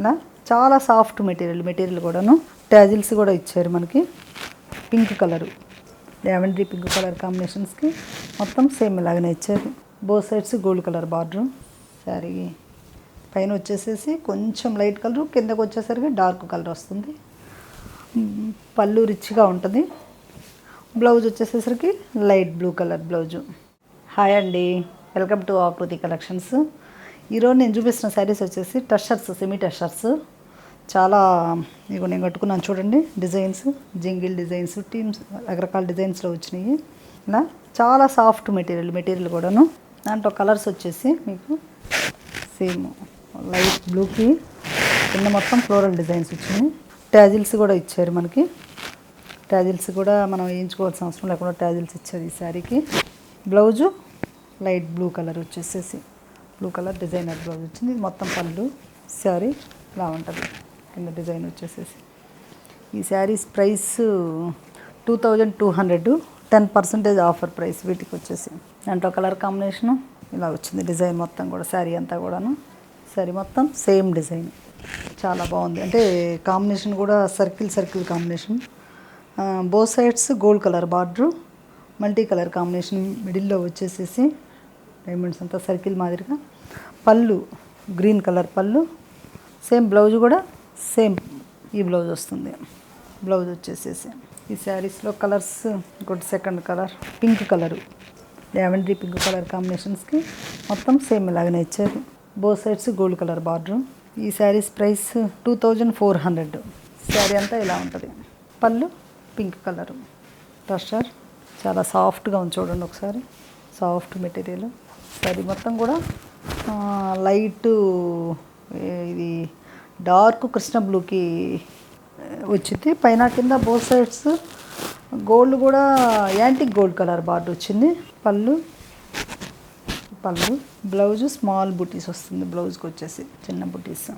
ఇలా చాలా soft material material కూడాను. ట్యాజిల్స్ కూడా ఇచ్చారు మనకి. Pink colour. Lavender pink colour కాంబినేషన్స్కి మొత్తం సేమ్ ఇలాగనే ఇచ్చారు. Both sides gold colour border. Sari పైన వచ్చేసేసి కొంచెం లైట్ కలర్ కిందకు వచ్చేసరికి డార్క్ కలర్ వస్తుంది. పళ్ళు రిచ్గా ఉంటుంది. Blouse వచ్చేసేసరికి light blue colour blouse. Hi అండి. Welcome to Akruti collections. ఈరోజు నేను చూపిస్తున్న శారీస్ వచ్చేసి టషర్స్ సెమీ టషర్స్. చాలా ఇక నేను కట్టుకున్నాను చూడండి డిజైన్స్ జింగిల్ డిజైన్స్ టీమ్స్ రకరకాల డిజైన్స్లో వచ్చినాయి. ఇలా చాలా సాఫ్ట్ మెటీరియల్ మెటీరియల్ కూడాను. దాంట్లో కలర్స్ వచ్చేసి మీకు సేమ్ లైట్ బ్లూకి కింద మొత్తం ఫ్లోరల్ డిజైన్స్ వచ్చినాయి. ట్యాజిల్స్ కూడా ఇచ్చారు మనకి. ట్యాజిల్స్ కూడా మనం వేయించుకోవాల్సిన అవసరం లేకుండా ట్యాజిల్స్ ఇచ్చారు ఈ శారీకి. బ్లౌజు లైట్ బ్లూ కలర్ వచ్చేసేసి. బ్లూ కలర్ డిజైనర్ బ్లౌజ్ వచ్చింది. ఇది మొత్తం పళ్ళు శారీ ఇలా ఉంటుంది. కింద డిజైన్ వచ్చేసేసి. ఈ saris price two thousand two hundred. Ten percentage offer price వీటికి వచ్చేసి. దాంట్లో కలర్ కాంబినేషను ఇలా వచ్చింది. డిజైన్ మొత్తం కూడా శారీ అంతా కూడాను. శారీ మొత్తం సేమ్ డిజైన్. చాలా బాగుంది. అంటే కాంబినేషన్ కూడా circle circle combination. Both sides gold colour border. Multi colour combination మిడిల్లో వచ్చేసేసి. డైమండ్స్ అంతా సర్కిల్ మాదిరిగా. పళ్ళు గ్రీన్ కలర్ పళ్ళు. సేమ్ బ్లౌజ్ కూడా సేమ్ ఈ బ్లౌజ్ వస్తుంది. బ్లౌజ్ వచ్చేసేసి. ఈ శారీస్లో కలర్స్ ఇంకోటి second colour pink colour. Lavender pink colour కాంబినేషన్స్కి మొత్తం సేమ్ ఇలాగనే ఇచ్చారు. Both sides gold colour border. ఈ saris price two thousand four hundred. Sari అంతా ఇలా ఉంటుంది. పళ్ళు పింక్ కలరు. టస్టర్ చాలా సాఫ్ట్గా ఉంది చూడండి ఒకసారి. Soft material. శారీ మొత్తం కూడా లైట్ ఇది డార్క్ కృష్ణ బ్లూకి వచ్చింది. పైన కింద బోత్ సైడ్స్ గోల్డ్ కూడా యాంటిక్ గోల్డ్ కలర్ బార్డర్ వచ్చింది. పళ్ళు పళ్ళు బ్లౌజ్ స్మాల్ బుటీస్ వస్తుంది. బ్లౌజ్కి వచ్చేసి చిన్న బుటీస్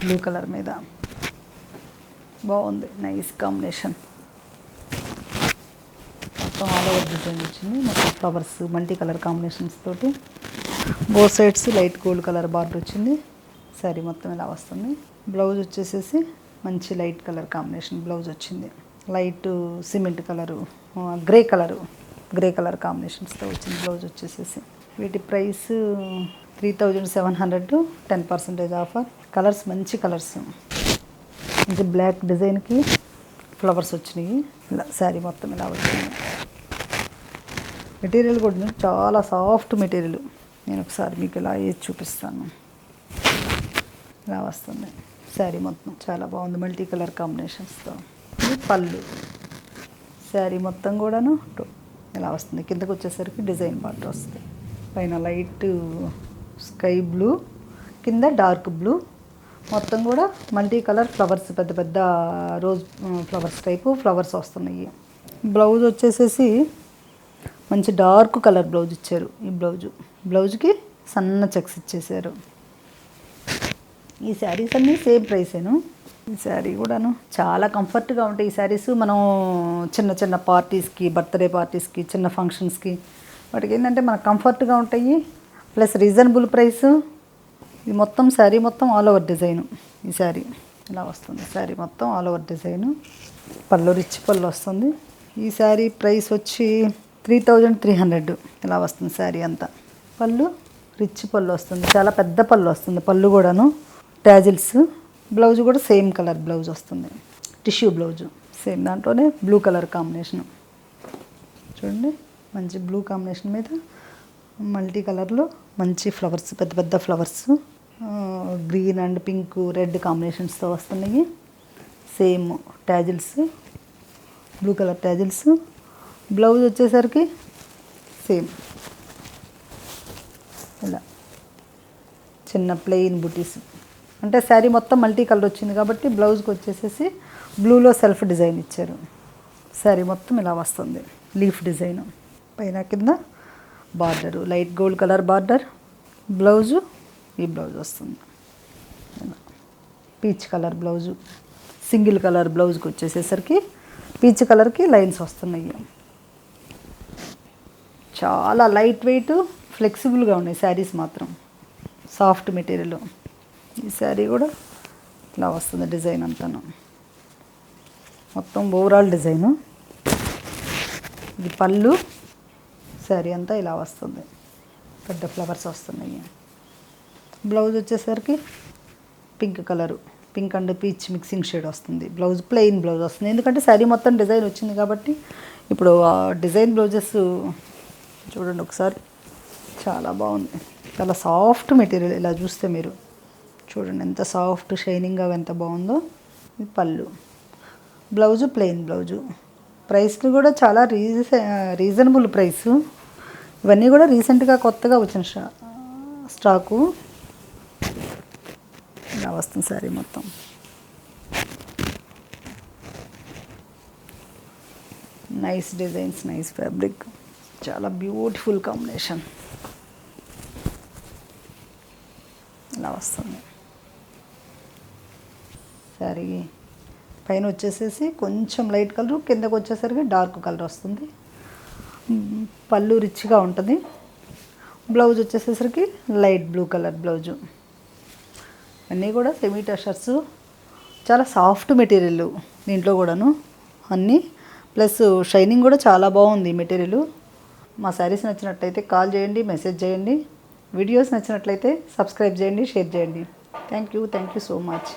బ్లూ కలర్ మీద. బాగుంది. Nice combination. మొత్తం ఆల్ ఓవర్ డిజైన్ వచ్చింది. మొత్తం ఫ్లవర్స్ మల్టీ కలర్ కాంబినేషన్స్ తోటి. Both sides light gold colour border వచ్చింది. సారీ మొత్తం ఇలా వస్తుంది. బ్లౌజ్ వచ్చేసేసి మంచి లైట్ కలర్ కాంబినేషన్ బ్లౌజ్ వచ్చింది. Light cement colour grey colour grey colour కాంబినేషన్స్తో వచ్చింది బ్లౌజ్ వచ్చేసేసి. వీటి price three thousand seven hundred ten percentage offer colours మంచి కలర్స్ ఇది బ్లాక్ డిజైన్కి ఫ్లవర్స్ వచ్చినాయి. ఇలా శారీ మొత్తం ఇలా వచ్చింది. మెటీరియల్ కూడా చాలా సాఫ్ట్ మెటీరియల్. నేను ఒకసారి మీకు ఇలా వేసి చూపిస్తాను. ఇలా వస్తుంది. శారీ మొత్తం చాలా బాగుంది. మల్టీ కలర్ కాంబినేషన్స్తో. ఇది పళ్ళు. శారీ మొత్తం కూడాను టో- ఇలా వస్తుంది. కిందకు వచ్చేసరికి డిజైన్ బాటర్ వస్తుంది. పైన లైట్ స్కై బ్లూ కింద డార్క్ బ్లూ. మొత్తం కూడా మల్టీ కలర్ ఫ్లవర్స్ పెద్ద పెద్ద రోజ్ ఫ్లవర్స్ టైపు ఫ్లవర్స్ వస్తున్నాయి. బ్లౌజ్ వచ్చేసేసి మంచి డార్క్ కలర్ బ్లౌజ్ ఇచ్చారు ఈ బ్లౌజు. బ్లౌజ్కి సన్న చెక్స్ ఇచ్చేసారు. ఈ శారీస్ అన్నీ సేమ్ ప్రైసేను ఈ శారీ కూడాను చాలా కంఫర్ట్గా ఉంటాయి ఈ శారీస్. మనం చిన్న చిన్న పార్టీస్కి బర్త్డే పార్టీస్కి చిన్న ఫంక్షన్స్కి వాటికి ఏంటంటే మనకు కంఫర్ట్గా ఉంటాయి. ప్లస్ రీజనబుల్ ప్రైస్ ఇది మొత్తం శారీ మొత్తం ఆల్ ఓవర్ డిజైన్ ఈ శారీ ఇలా వస్తుంది? శారీ మొత్తం ఆల్ ఓవర్ డిజైన్ పళ్ళు రిచ్ పళ్ళు వస్తుంది. ఈ శారీ ప్రైస్ వచ్చి త్రీ థౌజండ్ త్రీ హండ్రెడ్ ఇలా వస్తుంది శారీ అంతా. పళ్ళు రిచ్ పళ్ళు వస్తుంది. చాలా పెద్ద పళ్ళు వస్తుంది. పళ్ళు కూడాను ట్యాజిల్స్ బ్లౌజ్ కూడా సేమ్ కలర్ బ్లౌజ్ వస్తుంది. టిష్యూ బ్లౌజు సేమ్ దాంట్లోనే బ్లూ కలర్ కాంబినేషన్. చూడండి మంచి బ్లూ కాంబినేషన్ మీద మల్టీ కలర్లో మంచి ఫ్లవర్స్ పెద్ద పెద్ద flowers green and pink red కాంబినేషన్స్తో వస్తున్నాయి. Same tassels blue colour tassels blouse వచ్చేసరికి సేమ్. ఇలా. చిన్న ప్లెయిన్ బుటీస్. అంటే శారీ మొత్తం మల్టీ కలర్ వచ్చింది కాబట్టి బ్లౌజ్కి వచ్చేసేసి బ్లూలో సెల్ఫ్ డిజైన్ ఇచ్చారు. శారీ మొత్తం ఇలా వస్తుంది. Leaf design. పైన కింద border. Light gold colour border. Blouse ఈ బ్లౌజ్ వస్తుంది. Peach colour blouse. Single colour బ్లౌజ్కి వచ్చేసేసరికి పీచ్ కలర్కి లైన్స్ వస్తున్నాయి. చాలా లైట్ వెయిట్ ఫ్లెక్సిబుల్గా ఉన్నాయి శారీస్ మాత్రం. సాఫ్ట్ మెటీరియల్ ఈ శారీ కూడా ఇలా వస్తుంది డిజైన్ అంతాను. మొత్తం ఓవరాల్ డిజైను ఇది పళ్ళు. శారీ అంతా ఇలా వస్తుంది. పెద్ద ఫ్లవర్స్ వస్తున్నాయి. బ్లౌజ్ వచ్చేసరికి pink colour pink and peach mixing shade వస్తుంది. బ్లౌజ్ ప్లెయిన్ బ్లౌజ్ వస్తుంది. ఎందుకంటే శారీ మొత్తం డిజైన్ వచ్చింది కాబట్టి ఇప్పుడు డిజైన్ బ్లౌజెస్ చూడండి ఒకసారి. చాలా బాగుంది. చాలా సాఫ్ట్ మెటీరియల్ ఇలా చూస్తే మీరు. చూడండి ఎంత సాఫ్ట్ షైనింగ్గా ఎంత బాగుందో. ఇది పళ్ళు. Blouse plain blouse. ప్రైస్లు కూడా చాలా రీజ రీజనబుల్ ప్రైస్. ఇవన్నీ కూడా రీసెంట్గా కొత్తగా వచ్చిన స్టా స్టాకు. ఇలా వస్తుంది సారీ మొత్తం. Nice designs nice fabric. చాలా బ్యూటిఫుల్ కాంబినేషన్ ఇలా వస్తుంది. సారీ. పైన వచ్చేసేసి కొంచెం లైట్ కలర్ కిందకు వచ్చేసరికి డార్క్ కలర్ వస్తుంది. పళ్ళు రిచ్గా ఉంటుంది. బ్లౌజ్ వచ్చేసేసరికి లైట్ బ్లూ కలర్ బ్లౌజు. అన్నీ కూడా సెమీ షర్ట్స్ చాలా సాఫ్ట్ మెటీరియల్ దీంట్లో కూడాను. అన్నీ. ప్లస్ షైనింగ్ కూడా చాలా బాగుంది మెటీరియల్ మా శారీస్ నచ్చినట్లయితే కాల్ చేయండి మెసేజ్ చేయండి. వీడియోస్ నచ్చినట్లయితే సబ్స్క్రైబ్ చేయండి షేర్ చేయండి. Thank you thank you so much